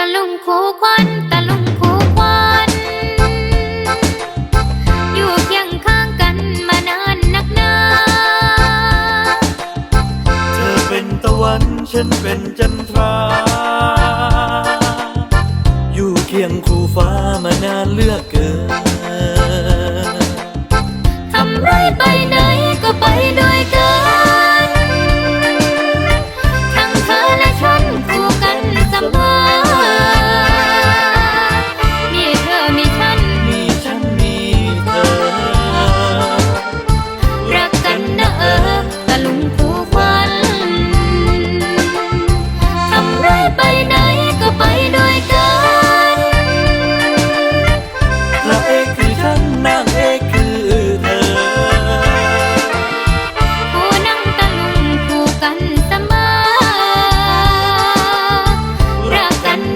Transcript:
ตะลุงคู่ควันตะลุงคู่ควันอยู่เคียงข้างกันมานานนักหนาเธอเป็นตะวันฉันเป็นจันทรา อยู่เคียงคู่ฟ้ามานานเลือกเกิน กันเสมอ